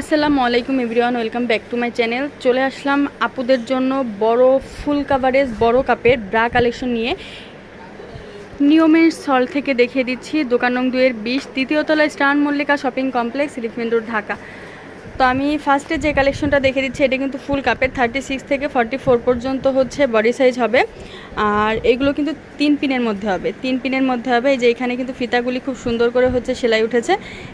আসসালামু আলাইকুম everyone, welcome back to my channel. চলে আসলাম আপুদের জন্য বড় ফুল কাভারেজ, বড় কাপের ব্রা কালেকশন নিয়ে। নিয়মের সল থেকে দেখিয়ে দিচ্ছি, দোকান নং দুয়ের বিশ তৃতীয় তলায় স্টান Mallika shopping complex elephant road, Dhaka. তো আমি ফার্স্টে যে কালেকশনটা দেখে দিচ্ছি, এটা কিন্তু ফুল কাপের থার্টি সিক্স থেকে ফর্টি ফোর পর্যন্ত হচ্ছে বডি সাইজ হবে। আর এগুলো কিন্তু তিন পিনের মধ্যে হবে। তিন পিনের মধ্যে হবে, এই যে এখানে কিন্তু ফিতাগুলি খুব সুন্দর করে হচ্ছে সেলাই উঠেছে।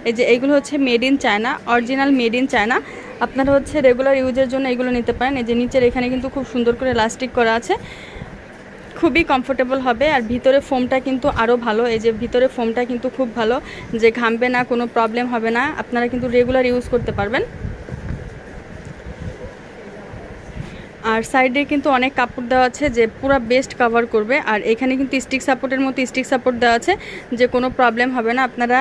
এই যে এগুলো হচ্ছে made in China original made in China আপনারা হচ্ছে রেগুলার ইউজের জন্য এগুলো নিতে পারেন। এই যে নিচের এখানে কিন্তু খুব সুন্দর করে লাস্টিক করা আছে। খুবই কমফোর্টেবল হবে আর ভিতরে ফোমটা কিন্তু আরও ভালো। এই যে ভিতরে ফোমটা কিন্তু খুব ভালো, যে ঘামবে না, কোনো প্রবলেম হবে না। আপনারা কিন্তু রেগুলার ইউজ করতে পারবেন। আর সাইডে কিন্তু অনেক কাপড় দেওয়া আছে যে পুরো বেস্ট কভার করবে। আর এখানে কিন্তু স্টিক সাপোর্টের মতো স্টিক সাপোর্ট দেওয়া আছে, যে কোনো প্রবলেম হবে না। আপনারা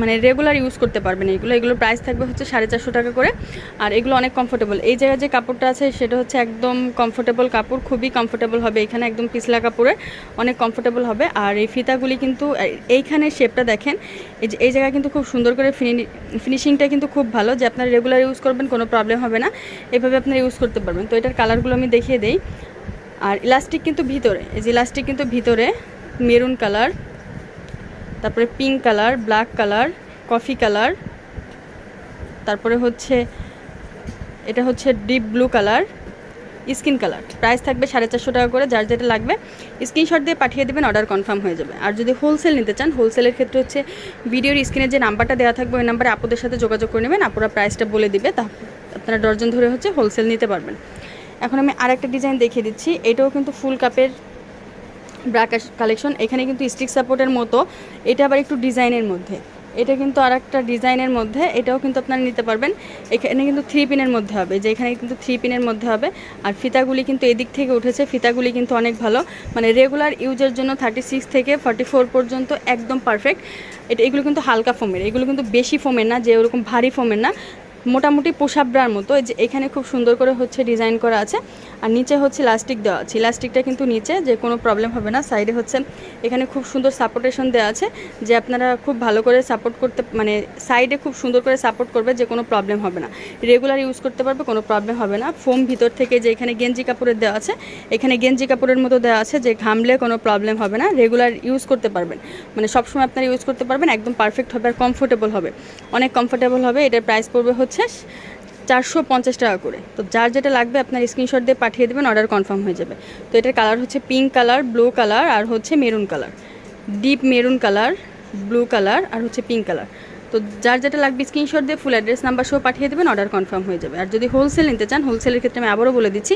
মানে রেগুলার ইউজ করতে পারবেন এগুলো। এগুলোর প্রাইস থাকবে হচ্ছে সাড়ে চারশো টাকা করে। আর এগুলো অনেক কমফোর্টেবল এই জায়গায় যে কাপড়টা আছে সেটা হচ্ছে একদম কমফোর্টেবল কাপড়, খুবই কমফোর্টেবল হবে। এখানে একদম পিছলা কাপড়ে অনেক কমফোর্টেবল হবে। আর এই ফিতাগুলি কিন্তু, এইখানে শেপটা দেখেন, এই যে, এই জায়গায় কিন্তু খুব সুন্দর করে ফিনিশিংটা কিন্তু খুব ভালো। যে আপনারা রেগুলার ইউজ করবেন, কোনো প্রবলেম হবে না। এভাবে আপনারা ইউজ করতে পারবেন। তো এটার কালারগুলো আমি দেখিয়ে দেই। আর ইলাস্টিক কিন্তু ভিতরে, এই যে ইলাস্টিক কিন্তু ভিতরে মেরুন কালার তারপরে pink colour black colour coffee colour তারপরে হচ্ছে, এটা হচ্ছে deep blue colour skin colour price থাকবে সাড়ে চারশো টাকা করে, যার যেটা লাগবে স্ক্রিনশট দিয়ে পাঠিয়ে দেবেন অর্ডার কনফার্ম হয়ে যাবে। আর যদি হোলসেল নিতে চান হোলসেলের ক্ষেত্রে হচ্ছে ভিডিওর স্ক্রিনে যে নাম্বারটা দেওয়া থাকবে, ওই নাম্বারে আপুদের সাথে যোগাযোগ করে নেবেন, আপুরা প্রাইসটা বলে দিবে, তা আপনারা ডর্জন ধরে হচ্ছে হোলসেল নিতে পারবেন। এখন আমি আরেকটা ডিজাইন দেখিয়ে দিচ্ছি, এটাও কিন্তু ফুল কাপের ব্রা কালেকশন এখানে কিন্তু স্টিক সাপোর্টের মতো। এটা আবার একটু ডিজাইনের মধ্যে। এটা কিন্তু আর একটা ডিজাইনের মধ্যে, এটাও কিন্তু আপনারা নিতে পারবেন। এখানে কিন্তু থ্রি পিনের মধ্যে হবে যে এখানে কিন্তু থ্রি পিনের মধ্যে হবে। আর ফিতাগুলি কিন্তু এদিক থেকে উঠেছে, ফিতাগুলি কিন্তু অনেক ভালো। মানে রেগুলার ইউজের জন্য থার্টি সিক্স থেকে ফর্টি ফোর পর্যন্ত একদম পারফেক্ট এটা, এগুলো কিন্তু হালকা ফোমের এগুলো কিন্তু বেশি ফোমের না, যে ওরকম ভারী ফোমের না। মোটামুটি পোশাবরার মতো। এই যে এখানে খুব সুন্দর করে হচ্ছে ডিজাইন করা আছে। আর নিচে হচ্ছে ইলাস্টিক দেওয়া আছে। ইলাস্টিকটা কিন্তু নিচে যে কোনো প্রবলেম হবে না, সাইডে হচ্ছে এখানে খুব সুন্দর সাপোর্টেশন দেওয়া আছে যে আপনারা খুব ভালো করে সাপোর্ট করতে মানে সাইডে খুব সুন্দর করে সাপোর্ট করবে যে কোনো প্রবলেম হবে না। রেগুলার ইউজ করতে পারবে, কোনো প্রবলেম হবে না। ফোম ভিতর থেকে যে এখানে গেঞ্জি কাপড়ের দেওয়া আছে, এখানে গেঞ্জি কাপড়ের মতো দেওয়া আছে যে ঘামলে কোনো প্রবলেম হবে না। রেগুলার ইউজ করতে পারবেন। মানে সবসময় আপনারা ইউজ করতে পারবেন, একদম পারফেক্ট হবে আর কমফোর্টেবল হবে। অনেক কমফোর্টেবল হবে, এটার প্রাইস পড়বে হচ্ছে চারশো পঞ্চাশ টাকা করে। তো যার যেটা লাগবে আপনার স্ক্রিনশট দিয়ে পাঠিয়ে দেবেন অর্ডার কনফার্ম হয়ে যাবে। তো এটার কালার হচ্ছে পিঙ্ক কালার ব্লু কালার আর হচ্ছে maroon colour deep maroon colour blue colour আর হচ্ছে পিঙ্ক কালার তো যার যেটা লাগবে স্ক্রিনশট দিয়ে ফুল অ্যাড্রেস নাম্বার সহ পাঠিয়ে দেবেন অর্ডার কনফার্ম হয়ে যাবে। আর যদি হোলসেল নিতে চান হোলসেলের ক্ষেত্রে আমি আবারও বলে দিচ্ছি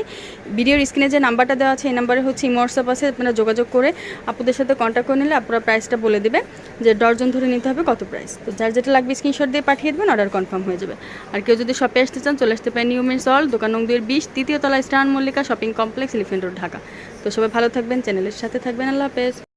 ভিডিওর স্ক্রিনে যে নাম্বারটা দেওয়া আছে, এই নাম্বারে হচ্ছে ইমোয়াটসঅ্যাপ আছে, আপনারা যোগাযোগ করে আপুদের সাথে কন্ট্যাক্ট করে নিলে আপনারা প্রাইসটা বলে দেবে যে ডর্জন ধরে নিতে হবে, কত প্রাইস তো যার যেটা লাগবে স্ক্রিনশট দিয়ে পাঠিয়ে দেবেন অর্ডার কনফার্ম হয়ে যাবে। আর কেউ যদি শপে আসতে চান, চলে আসতে পারেন নিউ মেন্স হল দোকান নং দুয়ের বিশ, তৃতীয় তলা স্টান Mallika shopping complex elephant road Dhaka. তো সবাই ভালো থাকবেন চ্যানেলের সাথে থাকবেন, আল্লাহ হাফেজ।